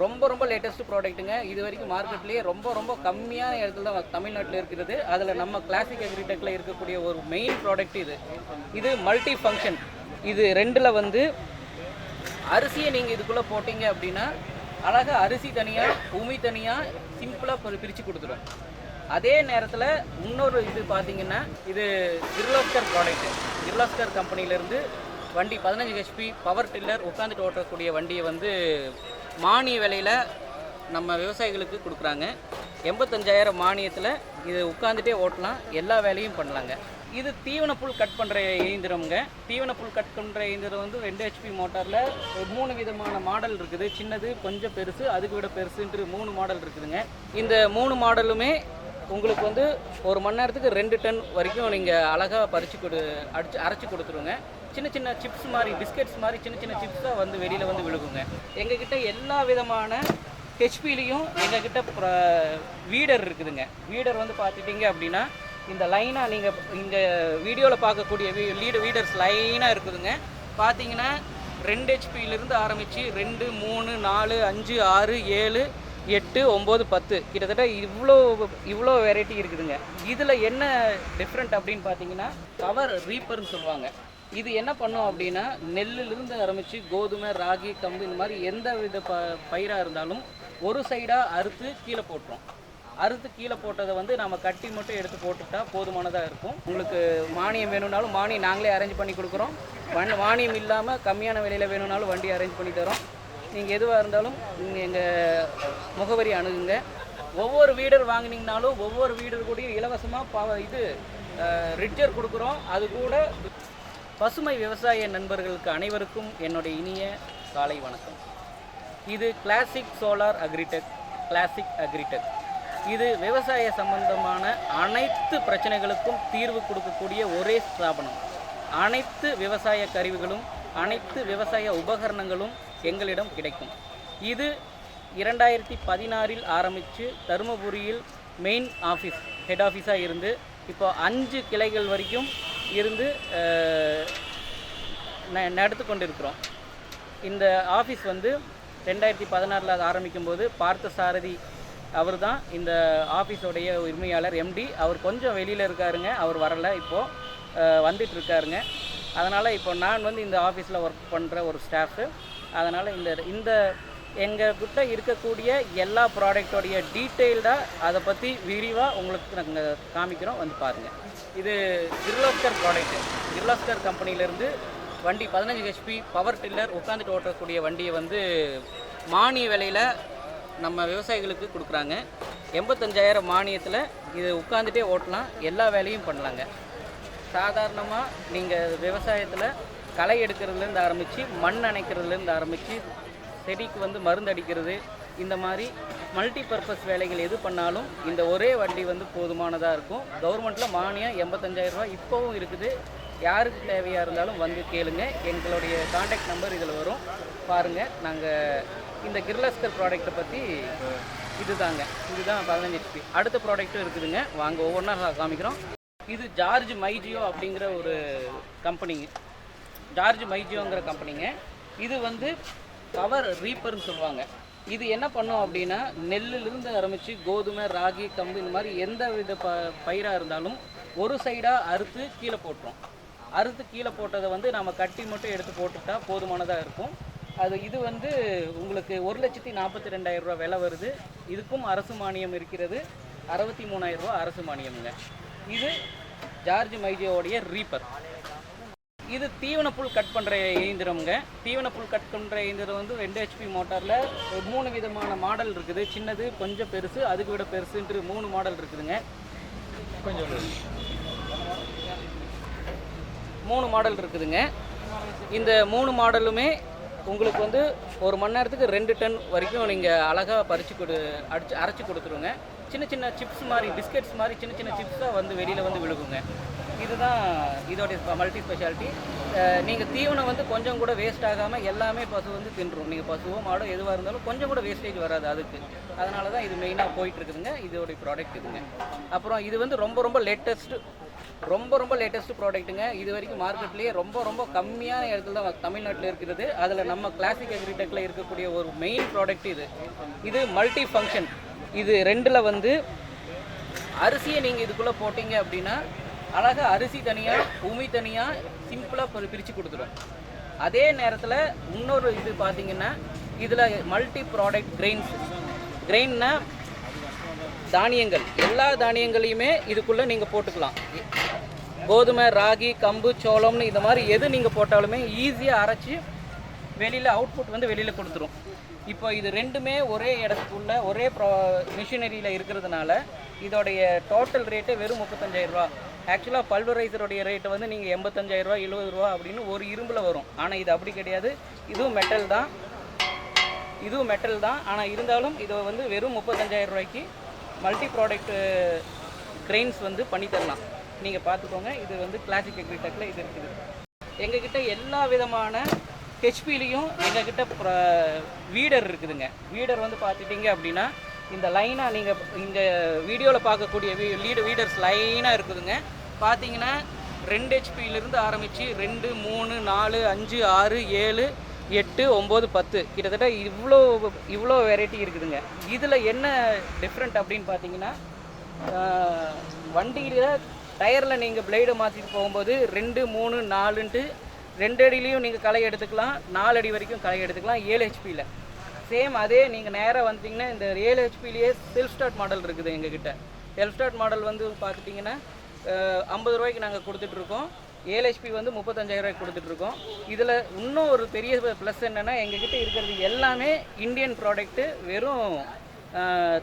ரொம்ப ரொம்ப லேட்டஸ்ட் ப்ராடக்ட்டுங்க இது வரைக்கும் மார்க்கெட்லேயே ரொம்ப ரொம்ப கம்மியான இடத்துல தான் தமிழ்நாட்டில் இருக்கிறது. அதில் நம்ம கிளாசிக் அக்ரிடெக்கில் இருக்கக்கூடிய ஒரு மெயின் ப்ராடக்ட் இது. இது மல்டி ஃபங்க்ஷன் இது ரெண்டில் வந்து அரிசியை நீங்கள் இதுக்குள்ளே போட்டிங்க அப்படின்னா அழகாக அரிசி தனியாக உமி தனியாக சிம்பிளாக பிரித்து கொடுத்துரும் அதே நேரத்தில் இன்னொரு இது பார்த்தீங்கன்னா இது கிர்லாஸ்கர் ப்ராடக்ட் கிர்லாஸ்கர் கம்பெனிலேருந்து வண்டி பதினஞ்சு ஹெச்பி பவர் டில்லர் உட்காந்துட்டு ஓட்டக்கூடிய வண்டியை வந்து மானிய விலையில் நம்ம விவசாயிகளுக்கு கொடுக்குறாங்க. எண்பத்தஞ்சாயிரம் மானியத்தில் இது உட்காந்துட்டே ஓட்டலாம். எல்லா வேலையும் பண்ணலாங்க. இது தீவன புல் கட் பண்ணுற இயந்திரம்ங்க. தீவன புல் கட் பண்ணுற இயந்திரம் வந்து ரெண்டு ஹெச்பி மோட்டாரில் மூணு விதமான மாடல் இருக்குது. சின்னது கொஞ்சம் பெருசு அதுக்கு விட பெருசுன்ட்டு மூணு மாடல் இருக்குதுங்க. இந்த மூணு மாடலுமே உங்களுக்கு வந்து ஒரு மணி நேரத்துக்கு ரெண்டு டன் வரைக்கும் நீங்கள் அழகாக பறித்து கொடு அடிச்சு அரைச்சி கொடுத்துருங்க. சின்ன சின்ன சிப்ஸ் மாதிரி பிஸ்கெட்ஸ் மாதிரி சின்ன சின்ன சிப்ஸாக வந்து வெளியில் வந்து விழுகுங்க. எங்ககிட்ட எல்லா விதமான ஹெச்பிலையும் எங்ககிட்ட வீடர் இருக்குதுங்க. வீடர் வந்து பார்த்துட்டிங்க அப்படின்னா இந்த லைனாக நீங்கள் இங்கே வீடியோவில் பார்க்கக்கூடிய வீ லீடு வீடர்ஸ் லைனாக இருக்குதுங்க. பார்த்தீங்கன்னா ரெண்டு ஹெச்பியிலிருந்து ஆரம்பித்து ரெண்டு மூணு நாலு அஞ்சு ஆறு ஏழு எட்டு ஒம்பது பத்து. கிட்டத்தட்ட இவ்வளோ இவ்வளோ வெரைட்டி இருக்குதுங்க. இதில் என்ன டிஃப்ரெண்ட் அப்படின்னு பார்த்தீங்கன்னா கவர் ரீப்பர்னு சொல்லுவாங்க. இது என்ன பண்ணும் அப்படின்னா நெல்லிலிருந்து ஆரம்பித்து கோதுமை ராகி கம்பு இந்த மாதிரி எந்த வித ப பயிராக இருந்தாலும் ஒரு சைடாக அறுத்து கீழே போட்டுரும். அறுத்து கீழே போட்டதை வந்து நம்ம கட்டி மட்டும் எடுத்து போட்டுட்டா போதுமானதாக இருக்கும். உங்களுக்கு மானியம் வேணும்னாலும் மானியம் நாங்களே அரேஞ்ச் பண்ணி கொடுக்குறோம். வண் மானியம் இல்லாமல் கம்மியான விலையில் வேணும்னாலும் வண்டி அரேஞ்ச் பண்ணி தரோம். நீங்கள் எதுவாக இருந்தாலும் நீங்கள் எங்கள் முகவரி அணுகுங்க. ஒவ்வொரு வீடர் வாங்கினீங்கனாலும் ஒவ்வொரு வீடர் கூடயும் இலவசமாக ப இது ரிட்ஜர் கொடுக்குறோம். அது கூட பசுமை விவசாய நண்பர்களுக்கு அனைவருக்கும் என்னுடைய இனிய காலை வணக்கம். இது classic solar agritech classic agritech இது விவசாய சம்பந்தமான அனைத்து பிரச்சனைகளுக்கும் தீர்வு கொடுக்கக்கூடிய ஒரே ஸ்தாபனம். அனைத்து விவசாய கருவிகளும் அனைத்து விவசாய உபகரணங்களும் எங்களிடம் கிடைக்கும். இது இரண்டாயிரத்தி பதினாறில் ஆரம்பித்து தருமபுரியில் மெயின் ஆஃபீஸ் ஹெட் ஆஃபீஸாக இருந்து இப்போ அஞ்சு கிளைகள் வரைக்கும் இருந்து ந- நடத்து கொண்டிருக்கிறோம். இந்த ஆஃபீஸ் வந்து ரெண்டாயிரத்தி பதினாறில் ஆரம்பிக்கும் போது பார்த்த சாரதி அவர் தான் இந்த ஆஃபீஸோடைய உரிமையாளர் எம்டி அவர் கொஞ்சம் வெளியில் இருக்காருங்க அவர் வரல இப்போது வந்துட்டு இருக்காருங்க. அதனால் இப்போ நான் வந்து இந்த ஆஃபீஸில் ஒர்க் பண்ணுற ஒரு ஸ்டாஃபு அதனால் இந்த இந்த எங்கள்கிட்ட இருக்கக்கூடிய எல்லா ப்ராடக்டோடைய டீட்டெயில்டாக அதை பற்றி விரிவாக உங்களுக்கு நாங்கள் காமிக்கிறோம். வந்து பாருங்கள் இது கிர்லாஸ்கர் ப்ராடக்ட் கிர்லாஸ்கர் கம்பெனிலேருந்து வண்டி பதினஞ்சு ஹெச்பி பவர் டில்லர் உட்காந்துட்டு ஓட்டக்கூடிய வண்டியை வந்து மானிய விலையில் நம்ம விவசாயிகளுக்கு கொடுக்குறாங்க. எண்பத்தஞ்சாயிரம் மானியத்தில் இது உட்காந்துட்டே ஓட்டலாம். எல்லா வேலையும் பண்ணலாங்க. சாதாரணமாக நீங்கள் விவசாயத்தில் களை எடுக்கிறதுலேருந்து ஆரம்பித்து மண் அணைக்கிறதுலேருந்து ஆரம்பித்து செடிக்கு வந்து மருந்து அடிக்கிறது இந்த மாதிரி மல்டி பர்பஸ் வேலைகள் எது பண்ணாலும் இந்த ஒரே வண்டி வந்து போதுமானதாக இருக்கும். கவர்மெண்ட்டில் மானியம் எண்பத்தஞ்சாயிரம் ரூபாய் இப்போவும் இருக்குது. யாருக்கு தேவையாக இருந்தாலும் வந்து கேளுங்க. எங்களுடைய காண்டாக்ட் நம்பர் இதில் வரும். பாருங்கள் நாங்கள் இந்த கிர்லஸ்கர் ப்ராடக்ட்டை பற்றி இதுதாங்க. இதுதான் பதினஞ்சு ஹெச்பி அடுத்த ப்ராடக்ட்டும் இருக்குதுங்க. வாங்க ஒவ்வொன்றா காமிக்கிறோம். இது ஜார்ஜ் மைஜியோ அப்படிங்கிற ஒரு கம்பெனிங்க ஜார்ஜ் மைஜியோங்கிற கம்பெனிங்க இது வந்து பவர் ரீப்பர்னு சொல்லுவாங்க. இது என்ன பண்ணும் அப்படின்னா நெல்லிலிருந்து ஆரம்பித்து கோதுமை ராகி கம்பு இந்த மாதிரி எந்த வித ப பயிராக இருந்தாலும் ஒரு சைடாக அறுத்து கீழே போட்டுரும். அறுத்து கீழே போட்டதை வந்து நம்ம கட்டி மட்டும் எடுத்து போட்டுட்டா போதுமானதாக இருக்கும். அது இது வந்து உங்களுக்கு ஒரு லட்சத்தி நாற்பத்தி ரெண்டாயிரம் ரூபா விலை வருது. இதுக்கும் அரசு மானியம் இருக்கிறது. அறுபத்தி மூணாயிரம் ரூபா அரசு மானியம்ங்க. இது ஜார்ஜ் மைஜியோடைய ரீப்பர் இது தீவன புல் கட் பண்ணுற இயந்திரம்ங்க. தீவன புல் கட் பண்ணுற இயந்திரம் வந்து ரெண்டு ஹெச்பி மோட்டாரில் மூணு விதமான மாடல் இருக்குது. சின்னது கொஞ்சம் பெருசு அதுக்கு விட பெருசுன்ட்டு மூணு மாடல் இருக்குதுங்க. கொஞ்சம் மூணு மாடல் இருக்குதுங்க. இந்த மூணு மாடலுமே உங்களுக்கு வந்து ஒரு மணி நேரத்துக்கு ரெண்டு டன் வரைக்கும் நீங்கள் அழகாக பறித்து கொடு அடிச்சு அரைச்சி கொடுத்துருங்க. சின்ன சின்ன சிப்ஸ் மாதிரி பிஸ்கெட்ஸ் மாதிரி சின்ன சின்ன சிப்ஸாக வந்து வெளியில் வந்து விழுகுங்க. இதுதான் இதோடைய மல்டி ஸ்பெஷாலிட்டி நீங்கள் தீவனம் வந்து கொஞ்சம் கூட வேஸ்ட் ஆகாமல் எல்லாமே பசு வந்து தின்றும் நீங்கள் பசுவோ மாடோ எதுவாக இருந்தாலும் கொஞ்சம் கூட வேஸ்டேஜ் வராது அதுக்கு. அதனால தான் இது மெயினாக போயிட்டு இருக்குதுங்க இதோடைய ப்ராடக்ட் இதுங்க. அப்புறம் இது வந்து ரொம்ப ரொம்ப லேட்டஸ்ட்டு ரொம்ப ரொம்ப லேட்டஸ்ட் ப்ராடக்ட்டுங்க இது வரைக்கும் மார்க்கெட்லேயே ரொம்ப ரொம்ப கம்மியான இடத்துல தான் தமிழ்நாட்டில் இருக்கிறது அதில் நம்ம கிளாசிக் அக்ரிடெக்கில் இருக்கக்கூடிய ஒரு மெயின் ப்ராடக்ட் இது. இது மல்டி ஃபங்க்ஷன் இது ரெண்டில் வந்து அரிசியை நீங்கள் இதுக்குள்ளே போட்டிங்க அப்படின்னா அழகாக அரிசி தனியாக உமி தனியாக சிம்பிளாக பிரித்து கொடுத்துரும் அதே நேரத்தில் இன்னொரு இது பார்த்தீங்கன்னா இதில் மல்டி ப்ராடக்ட் கிரெயின்ஸ் கிரெயின்னா தானியங்கள். எல்லா தானியங்களையுமே இதுக்குள்ளே நீங்கள் போட்டுக்கலாம். கோதுமை ராகி கம்பு சோளம்னு இந்த மாதிரி எது நீங்கள் போட்டாலுமே ஈஸியாக அரைச்சி வெளியில் அவுட்புட் வந்து வெளியில் கொடுத்துரும். இப்போ இது ரெண்டுமே ஒரே இடத்துக்குள்ள ஒரே ப்ரா மிஷினரியில் இருக்கிறதுனால இதோடைய டோட்டல் ரேட்டு வெறும் முப்பத்தஞ்சாயிரரூபா ஆக்சுவலாக பல்வரைசருடைய ரேட்டு வந்து நீங்கள் எண்பத்தஞ்சாயிரரூவா எழுபது ரூபா அப்படின்னு ஒரு இரும்பில் வரும். ஆனால் இது அப்படி கிடையாது. இதுவும் மெட்டல் தான். இதுவும் மெட்டல் தான். ஆனால் இருந்தாலும் இதை வந்து வெறும் முப்பத்தஞ்சாயிரம் ரூபாய்க்கு மல்டி ப்ராடக்ட் கிரெயின்ஸ் வந்து பண்ணி தரலாம். நீங்கள் பார்த்துக்கோங்க. இது வந்து கிளாசிக் அக்ரிடெக்கில் இது இருக்குது. எங்ககிட்ட எல்லா விதமான ஹெச்பிலையும் எங்ககிட்ட uh, வீடர் இருக்குதுங்க. வீடர் வந்து பார்த்துட்டிங்க அப்படின்னா இந்த லைனாக நீங்கள் இங்கே வீடியோவில் பார்க்கக்கூடிய வீ லீடு வீடர்ஸ் லைனாக இருக்குதுங்க. பார்த்தீங்கன்னா ரெண்டு ஹெச்பியிலிருந்து ஆரம்பித்து ரெண்டு மூணு நாலு அஞ்சு ஆறு ஏழு எட்டு ஒம்பது பத்து. கிட்டத்தட்ட இவ்வளோ இவ்வளோ வெரைட்டி இருக்குதுங்க. இதில் என்ன டிஃப்ரெண்ட் அப்படின்னு பார்த்தீங்கன்னா வண்டியில் டயரில் நீங்கள் பிளேடை மாற்றிட்டு போகும்போது ரெண்டு மூணு நாலுன்ட்டு ரெண்டு அடியிலையும் நீங்கள் களை எடுத்துக்கலாம். நாலு அடி வரைக்கும் களை எடுத்துக்கலாம். ஏழு ஹெச்பியில் சேம் அதே நீங்கள் நேராக வந்தீங்கன்னா இந்த ரியல் ஹெச்பிலேயே செல்ஃப் ஸ்டார்ட் மாடல் இருக்குது எங்ககிட்ட. செல்ஃப் ஸ்டார்ட் மாடல் வந்து பார்த்துட்டிங்கன்னா ஐம்பது ரூபாய்க்கு நாங்கள் கொடுத்துட்ருக்கோம் ஏஎல்ஹெச்பி வந்து முப்பத்தஞ்சாயிரரூவாய்க்கு கொடுத்துட்ருக்கோம் இதில் இன்னும் ஒரு பெரிய ப்ளஸ் என்னென்னா எங்ககிட்ட இருக்கிறது எல்லாமே இந்தியன் ப்ராடக்ட்டு வெறும்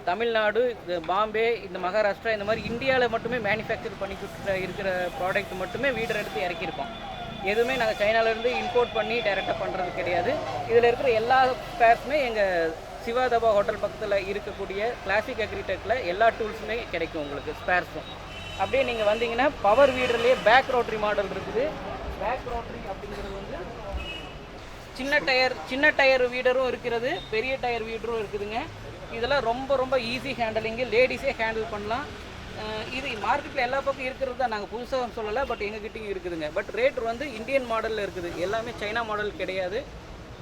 தமிழ்நாடு இந்த பாம்பே இந்த மகாராஷ்டிரா இந்த மாதிரி இந்தியாவில் மட்டுமே மேனுஃபேக்சர் பண்ணி இருக்கிற ப்ராடக்ட் மட்டுமே வீடர் எடுத்து இறக்கியிருக்கோம். எதுவுமே நாங்கள் சைனாலேருந்து இம்போர்ட் பண்ணி டைரெக்டாக பண்ணுறது கிடையாது. இதில் இருக்கிற எல்லா ஸ்பேர்ஸுமே எங்கள் சிவாதபா ஹோட்டல் பக்கத்தில் இருக்கக்கூடிய கிளாசிக் அக்ரிடெக்கில் எல்லா டூல்ஸுமே கிடைக்கும் உங்களுக்கு ஸ்பேர்ஸும் அப்படியே நீங்கள் வந்தீங்கன்னா பவர் வீடர்லேயே பேக் ரோட்ரி மாடல் இருக்குது. பேக் ரோட்ரி அப்படிங்கிறது வந்து சின்ன டயர் சின்ன டயர் வீடரும் இருக்கிறது பெரிய டயர் வீடரும் இருக்குதுங்க. இதெல்லாம் ரொம்ப ரொம்ப ஈஸி ஹேண்டலிங்கு லேடிஸே ஹேண்டில் பண்ணலாம். இது மார்க்கெட்டில் எல்லா பக்கம் இருக்கிறது தான். நாங்கள் புதுசாக சொல்லலை பட் எங்ககிட்டயும் இருக்குதுங்க. பட் ரேட் வந்து இந்தியன் மாடலில் இருக்குது. எல்லாமே சைனா மாடல் கிடையாது.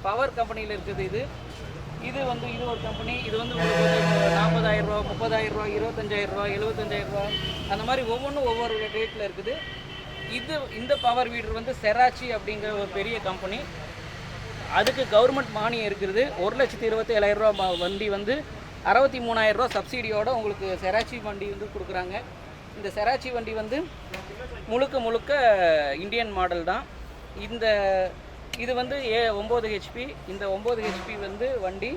பவர் கம்பெனியில் இருக்குது இது. இது வந்து இது ஒரு கம்பெனி இது வந்து உங்களுக்கு நாற்பதாயிரம் ரூபா முப்பதாயிரம் ரூபா இருபத்தஞ்சாயிரம் ரூபா எழுபத்தஞ்சாயிரம் ரூபா. அந்த மாதிரி ஒவ்வொன்றும் ஒவ்வொரு ரேட்டில் இருக்குது. இது இந்த பவர் வீடர் வந்து செராச்சி அப்படிங்கிற ஒரு பெரிய கம்பெனி அதுக்கு கவர்மெண்ட் மானியம் இருக்கிறது ஒரு லட்சத்தி இருபத்தி ஏழாயிரம் ரூபா வண்டி வந்து அறுபத்தி மூணாயிரம் ரூபா சப்சிடியோட உங்களுக்கு செராச்சி வண்டி வந்து கொடுக்குறாங்க. இந்த செராச்சி வண்டி வந்து முழுக்க முழுக்க இந்தியன் மாடல் தான். இந்த இது வந்து ஏ ஒம்பது ஹெச்பி இந்த ஒம்பது ஹெச்பி வந்து வண்டி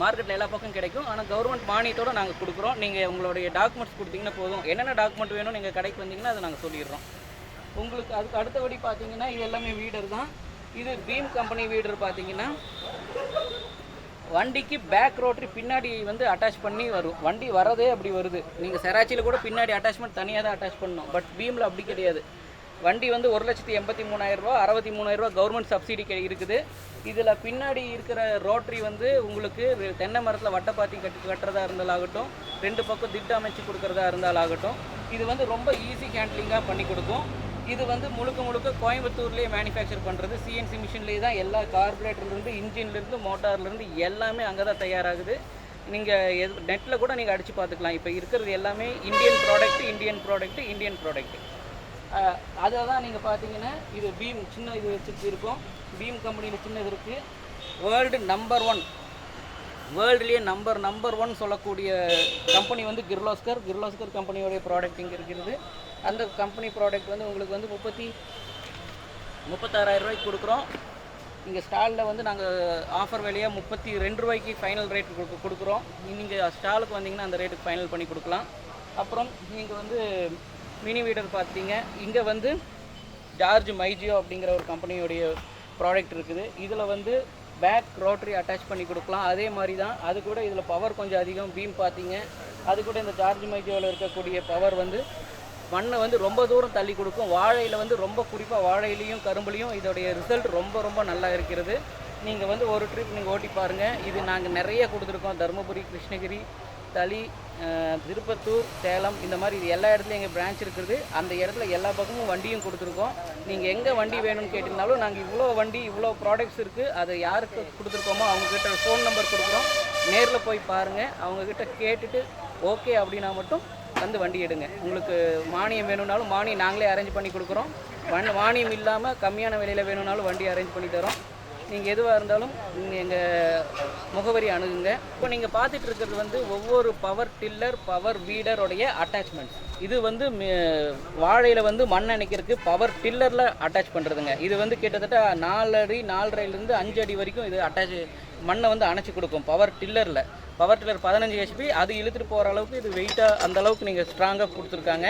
மார்க்கெட்டில் எல்லா பக்கம் கிடைக்கும். ஆனால் கவர்மெண்ட் மானியத்தோடு நாங்கள் கொடுக்குறோம். நீங்கள் உங்களுடைய டாக்குமெண்ட்ஸ் கொடுத்தீங்கன்னா போதும். என்னென்ன டாக்குமெண்ட் வேணும் நீங்கள் கடைக்கு வந்தீங்கன்னா அதை நாங்கள் சொல்லிடுறோம். உங்களுக்கு அதுக்கு அடுத்தபடி பார்த்தீங்கன்னா இது எல்லாமே வீடர் தான். இது பீம் கம்பெனி வீடர் பார்த்தீங்கன்னா வண்டிக்கு பேக் ரோட்டரி பின்னாடி வந்து அட்டாச் பண்ணி வரும். வண்டி வரதே அப்படி வருது. நீங்கள் செராச்சியில் கூட பின்னாடி அட்டாச்மெண்ட் தனியாக தான் அட்டாச் பண்ணணும். பட் பீமில் அப்படி கிடையாது. வண்டி வந்து ஒரு லட்சத்தி எண்பத்தி மூணாயிரம் ரூபா அறுபத்தி மூணாயிரம் கவர்மெண்ட் சப்சிடி இருக்குது. இதில் பின்னாடி இருக்கிற ரோட்டரி வந்து உங்களுக்கு தென்னை மரத்தில் வட்டப்பாத்தி கட்டி கட்டுறதா இருந்தாலாகட்டும் ரெண்டு பக்கம் திட்டு அமைச்சு கொடுக்குறதா இருந்தாலாகட்டும் இது வந்து ரொம்ப ஈஸி ஹேண்ட்லிங்காக பண்ணி கொடுக்கும். இது வந்து முழுக்க முழுக்க கோயம்புத்தூர்லேயே மேனுஃபேக்சர் பண்ணுறது சிஎன்சி மிஷின்லேயே தான் எல்லா கார்பரேட்டர்லேருந்து இன்ஜின்லேருந்து மோட்டார்லேருந்து எல்லாமே அங்கே தான் தயாராகுது. நீங்கள் எது நெட்டில் கூட நீங்கள் அடித்து பார்த்துக்கலாம். இப்போ இருக்கிறது எல்லாமே Indian product Indian product Indian product அதை தான் நீங்கள் பார்த்தீங்கன்னா இது பீம் சின்ன இது வச்சுட்டு இருக்கும். பீம் கம்பெனியில் சின்னது இருக்குது வேர்ல்டு நம்பர் ஒன் வேர்ல்டுலேயே நம்பர் நம்பர் ஒன் சொல்லக்கூடிய கம்பெனி வந்து கிர்லோஸ்கர் கிர்லோஸ்கர் கம்பெனியோடைய ப்ராடக்ட் இங்கே இருக்கிறது. அந்த கம்பெனி ப்ராடக்ட் வந்து உங்களுக்கு வந்து முப்பத்தி முப்பத்தாறாயிரம் ரூபாய்க்கு கொடுக்குறோம். இங்கே ஸ்டாலில் வந்து நாங்கள் ஆஃபர் விலையாக முப்பத்தி ரெண்டு ரூபாய்க்கு ஃபைனல் ரேட் கொடுக்க கொடுக்குறோம். நீங்கள் ஸ்டாலுக்கு வந்தீங்கன்னா அந்த ரேட்டுக்கு ஃபைனல் பண்ணி கொடுக்கலாம். அப்புறம் நீங்கள் வந்து மினி வீடர் பார்த்தீங்க இங்கே வந்து ஜார்ஜ் மைஜியோ அப்படிங்கிற ஒரு கம்பெனியோடைய ப்ராடக்ட் இருக்குது. இதில் வந்து பேக் ரோட்டரி அட்டாச் பண்ணி கொடுக்கலாம். அதே மாதிரி தான் அது கூட இதில் பவர் கொஞ்சம் அதிகம். பீம் பார்த்தீங்க அது கூட இந்த ஜார்ஜ் மைஜியோவில் இருக்கக்கூடிய பவர் வந்து மண்ணை வந்து ரொம்ப தூரம் தள்ளி கொடுக்கும். வாழையில் வந்து ரொம்ப குறிப்பாக வாழையிலையும் கரும்புலையும் இதோடைய ரிசல்ட் ரொம்ப ரொம்ப நல்லா இருக்கிறது. நீங்கள் வந்து ஒரு ட்ரிப் நீங்கள் ஓட்டி பாருங்கள் இது நாங்கள் நிறைய கொடுத்துருக்கோம். தருமபுரி கிருஷ்ணகிரி தளி திருப்பத்தூர் சேலம் இந்த மாதிரி இது எல்லா இடத்துலையும் எங்கள் பிரான்ச் இருக்குது. அந்த இடத்துல எல்லா பக்கமும் வண்டியும் கொடுத்துருக்கோம். நீங்கள் எங்கே வண்டி வேணும்னு கேட்டிருந்தாலும் நாங்கள் இவ்வளோ வண்டி இவ்வளோ ப்ராடக்ட்ஸ் இருக்குது அதை யாருக்கு கொடுத்துருக்கோமோ அவங்கக்கிட்ட ஃபோன் நம்பர் கொடுக்குறோம். நேரில் போய் பாருங்கள் அவங்கக்கிட்ட கேட்டுட்டு ஓகே அப்படின்னா மட்டும் வந்து வண்டி எடுங்க. உங்களுக்கு மானியம் வேணும்னாலும் மானியம் நாங்களே அரேஞ்ச் பண்ணி கொடுக்குறோம். வண் மானியம் இல்லாமல் கம்மியான விலையில் வேணும்னாலும் வண்டி அரேஞ்ச் பண்ணி தரோம். நீங்கள் எதுவாக இருந்தாலும் நீங்கள் எங்கள் முகவரி அணுகுங்க. இப்போ நீங்கள் பார்த்துட்டு இருக்கிறது வந்து ஒவ்வொரு பவர் டில்லர் பவர் வீடருடைய அட்டாச்மெண்ட்ஸ் இது வந்து வாழையில் வந்து மண் அணைக்கிறதுக்கு பவர் டில்லரில் அட்டாச் பண்ணுறதுங்க இது வந்து கிட்டத்தட்ட நாலடி நாலரைலேருந்து அஞ்சு அடி வரைக்கும் இது அட்டாச் மண்ணை வந்து அணைச்சி கொடுக்கும் பவர் டில்லரில் பவர் டில்லர் பதினஞ்சு ஹெச்பி அது இழுத்துட்டு போகிற அளவுக்கு இது வெயிட்டாக அந்த அளவுக்கு நீங்கள் ஸ்ட்ராங்காக கொடுத்துருக்காங்க.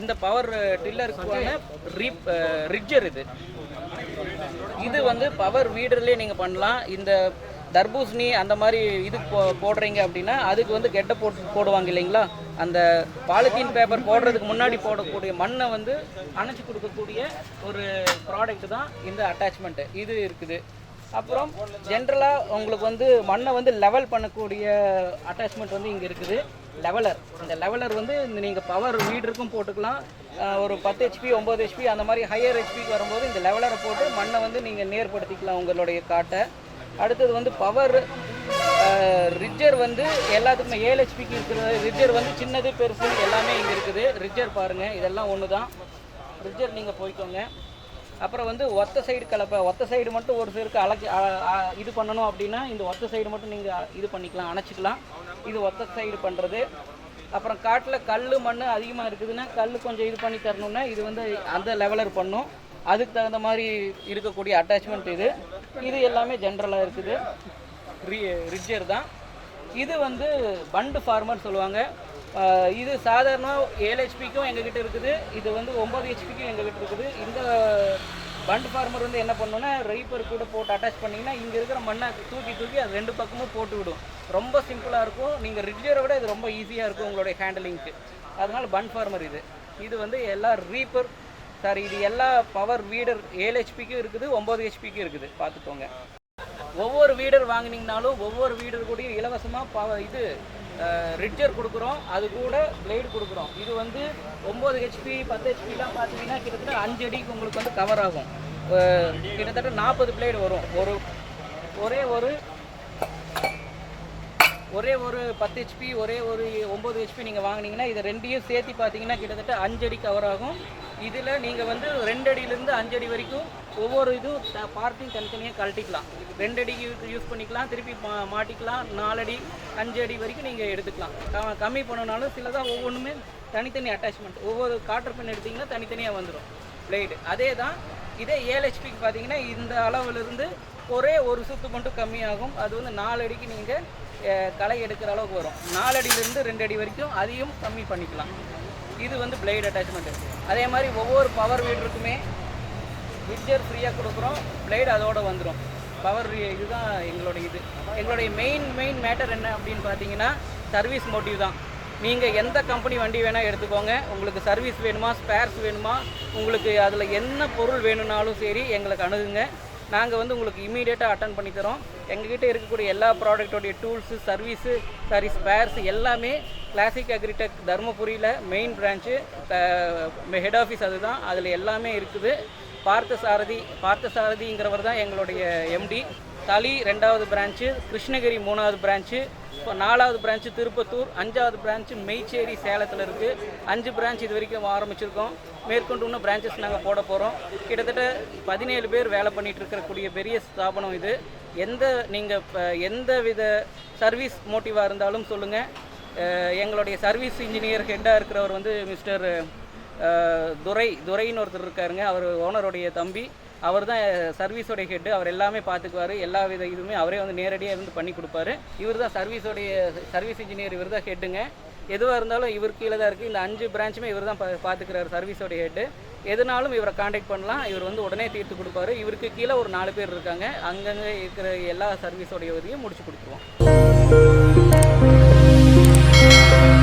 இந்த பவர் டில்லருக்கான ரீப் ரிட்ஜர் இது. இது வந்து பவர் வீடர்லேயே நீங்கள் பண்ணலாம். இந்த தர்பூசணி அந்த மாதிரி இது போ போடுறீங்க அப்படின்னா அதுக்கு வந்து கெட்டை போட்டு போடுவாங்க இல்லைங்களா? அந்த பாலித்தீன் பேப்பர் போடுறதுக்கு முன்னாடி போடக்கூடிய மண்ணை வந்து அணைச்சி கொடுக்கக்கூடிய ஒரு ப்ராடக்ட் தான் இந்த அட்டாச்மெண்ட்டு இது இருக்குது. அப்புறம் ஜென்ரலாக உங்களுக்கு வந்து மண்ணை வந்து லெவல் பண்ணக்கூடிய அட்டாச்மெண்ட் வந்து இங்கே இருக்குது. லெவலர் இந்த லெவலர் வந்து இந்த நீங்கள் பவர் மீட்டருக்கும் போட்டுக்கலாம். ஒரு பத்து ஹெச்பி ஒம்பது ஹெச்பி அந்த மாதிரி ஹையர் ஹெச்பிக்கு வரும்போது இந்த லெவலரை போட்டு மண்ணை வந்து நீங்கள் நேர்படுத்திக்கலாம் உங்களுடைய காட்டை. அடுத்தது வந்து பவர் ரிஜர் வந்து எல்லாத்துக்குமே ஏழு ஹெச்பிக்கு இருக்கிறது. ரிஜர் வந்து சின்னது பெருசு எல்லாமே இங்கே இருக்குது. ரிட்ஜர் பாருங்கள் இதெல்லாம் ஒன்று தான் ரிட்ஜர் நீங்கள் போய்க்கோங்க. அப்புறம் வந்து ஒத்த சைடு கலப்பை ஒத்த சைடு மட்டும் ஒரு சிலருக்கு அழைச்சி இது பண்ணணும் அப்படின்னா இந்த ஒத்த சைடு மட்டும் நீங்கள் இது பண்ணிக்கலாம் அணைச்சிக்கலாம். இது ஒத்த சைடு பண்ணுறது அப்புறம் காட்டில் கல் மண் அதிகமாக இருக்குதுன்னா கல் கொஞ்சம் இது பண்ணி தரணும்னா இது வந்து அந்த லெவலர் பண்ணும். அதுக்கு தகுந்த மாதிரி இருக்கக்கூடிய அட்டாச்மெண்ட் இது. இது எல்லாமே ஜென்ரலாக இருக்குது. ரி ரிட்ஜர் தான். இது வந்து பண்டு ஃபார்மர் சொல்லுவாங்க. இது சாதாரண ஏழு ஹெச்பிக்கும் எங்ககிட்ட இருக்குது. இது வந்து ஒம்பது ஹெச்பிக்கும் எங்ககிட்ட இருக்குது. இந்த பண்ட் ஃபார்மர் வந்து என்ன பண்ணுன்னா ரைப்பர் கூட போட்டு அட்டாச் பண்ணிங்கன்னா இங்கே இருக்கிற மண்ணை தூக்கி தூக்கி அது ரெண்டு பக்கமும் போட்டு விடும். ரொம்ப சிம்பிளாக இருக்கும். நீங்கள் ரிட்ஜரை விட இது ரொம்ப ஈஸியாக இருக்கும் உங்களுடைய ஹேண்டலிங்க்கு அதனால் பண்ட் ஃபார்மர் இது. இது வந்து எல்லா ரீப்பர் சாரி இது எல்லா பவர் வீடர் ஏழு ஹெச்பிக்கும் இருக்குது ஒம்பது ஹெச்பிக்கும் இருக்குது. பார்த்துக்கோங்க. ஒவ்வொரு வீடர் வாங்கினீங்கனாலும் ஒவ்வொரு வீடர் கூடயும் இலவசமாக பவர் இது ரிட்ஜர் கொடுக்குறோம். அது கூட பிளேடு கொடுக்குறோம். இது வந்து ஒம்பது ஹெச்பி பத்து ஹெச்பிலாம் பார்த்தீங்கன்னா கிட்டத்தட்ட அஞ்சு அடிக்கு உங்களுக்கு வந்து கவர் ஆகும். கிட்டத்தட்ட நாற்பது பிளேடு வரும். ஒரு ஒரே ஒரு ஒரே ஒரு பத்து ஹெச்பி ஒரே ஒரு ஒம்பது ஹெச்பி நீங்கள் வாங்குனீங்கன்னா இதை ரெண்டையும் சேர்த்து பார்த்தீங்கன்னா கிட்டத்தட்ட அஞ்சடி கவர் ஆகும். இதில் நீங்கள் வந்து ரெண்டு அடியிலேருந்து அஞ்சு அடி வரைக்கும் ஒவ்வொரு இதுவும் பார்ட்டிங் தனித்தனியாக கழட்டிக்கலாம். ரெண்டு அடிக்கு யூஸ் பண்ணிக்கலாம் திருப்பி மா மாட்டிக்கலாம் நாலடி அஞ்சு அடி வரைக்கும் நீங்கள் எடுத்துக்கலாம். க- கம்மி பண்ணனாலும் சிலதாக ஒவ்வொன்றுமே தனித்தனி அட்டாச்மெண்ட் ஒவ்வொரு காட்டர் பென் எடுத்திங்கன்னா தனித்தனியாக வந்துடும் பிளேடு அதே தான் இதே ஏழு ஹெச்பிக்கு பார்த்தீங்கன்னா இந்த அளவுலேருந்து ஒரே ஒரு சுத்து மட்டும் கம்மியாகும். அது வந்து நாலு அடிக்கு நீங்கள் களை எடுக்கிற அளவுக்கு வரும். நாலடியிலேருந்து ரெண்டு அடி வரைக்கும் அதையும் கம்மி பண்ணிக்கலாம். இது வந்து பிளேட் அட்டாச்மெண்ட் அதே மாதிரி ஒவ்வொரு பவர் வீடருக்குமே விட்ஜர் ஃப்ரீயாக கொடுக்குறோம். பிளேடு அதோட வந்துடும் பவர் இதுதான் எங்களுடைய இது. எங்களுடைய மெயின் மெயின் மேட்டர் என்ன அப்படின்னு பார்த்தீங்கன்னா சர்வீஸ் மோட்டிவ் தான். நீங்கள் எந்த கம்பெனி வண்டி வேணால் எடுத்துக்கோங்க. உங்களுக்கு சர்வீஸ் வேணுமா ஸ்பேர்ஸ் வேணுமா உங்களுக்கு அதில் என்ன பொருள் வேணும்னாலும் சரி எங்களுக்கு அணுகுங்க. நாங்கள் வந்து உங்களுக்கு இமீடியட்டாக அட்டன் பண்ணி தரோம். எங்ககிட்ட இருக்கக்கூடிய எல்லா ப்ராடக்டோடைய டூல்ஸு சர்வீஸு சாரி ஸ்பேர்ஸ் எல்லாமே கிளாசிக் அக்ரிடெக் தருமபுரியில் மெயின் பிரான்ச்சு ஹெட் ஆஃபீஸ் அதுதான். அதில் எல்லாமே இருக்குது. பார்த்தசாரதி பார்த்தசாரதிங்கிறவர் தான் எங்களுடைய எம்டி தளி ரெண்டாவது பிரான்ச்சு கிருஷ்ணகிரி மூணாவது பிரான்ச்சு இப்போ நாலாவது பிரான்ச்சு திருப்பத்தூர் அஞ்சாவது பிரான்ச்சு மெய்ச்சேரி சேலத்தில் இருக்குது அஞ்சு பிரான்ச் இது வரைக்கும் ஆரம்பிச்சிருக்கோம். மேற்கொண்டு இன்னும் பிரான்ச்சஸ் நாங்கள் போட போகிறோம் கிட்டத்தட்ட பதினேழு பேர் வேலை பண்ணிகிட்டு இருக்கக்கூடிய பெரிய ஸ்தாபனம் இது. எந்த நீங்கள் இப்போ எந்த வித சர்வீஸ் மோட்டிவாக இருந்தாலும் சொல்லுங்கள் எங்களுடைய சர்வீஸ் இன்ஜினியர் ஹெட்டாக இருக்கிறவர் வந்து மிஸ்டர் துரை துரைன்னு ஒருத்தர் இருக்காருங்க. அவர் ஓனருடைய தம்பி. அவர் தான் சர்வீஸோடைய ஹெட்டு அவர் எல்லாமே பார்த்துக்குவார் எல்லா வித இதுவுமே அவரே வந்து நேரடியாக இருந்து பண்ணி கொடுப்பாரு. இவர் தான் சர்வீஸோடைய சர்வீஸ் இன்ஜினியர் இவர் தான் ஹெட்டுங்க எதுவாக இருந்தாலும் இவர் கீழே தான் இருக்குது இந்த அஞ்சு பிரான்ச்சுமே இவர் தான் பா பார்த்துக்கிறாரு சர்வீஸோடைய ஹெட்டு எதுனாலும் இவரை காண்டாக்ட் பண்ணலாம். இவர் வந்து உடனே தீர்த்து கொடுப்பாரு. இவருக்கு கீழே ஒரு நாலு பேர் இருக்காங்க. அங்கங்கே இருக்கிற எல்லா சர்வீஸோடைய உதவியும் முடிச்சு கொடுத்துருவோம்.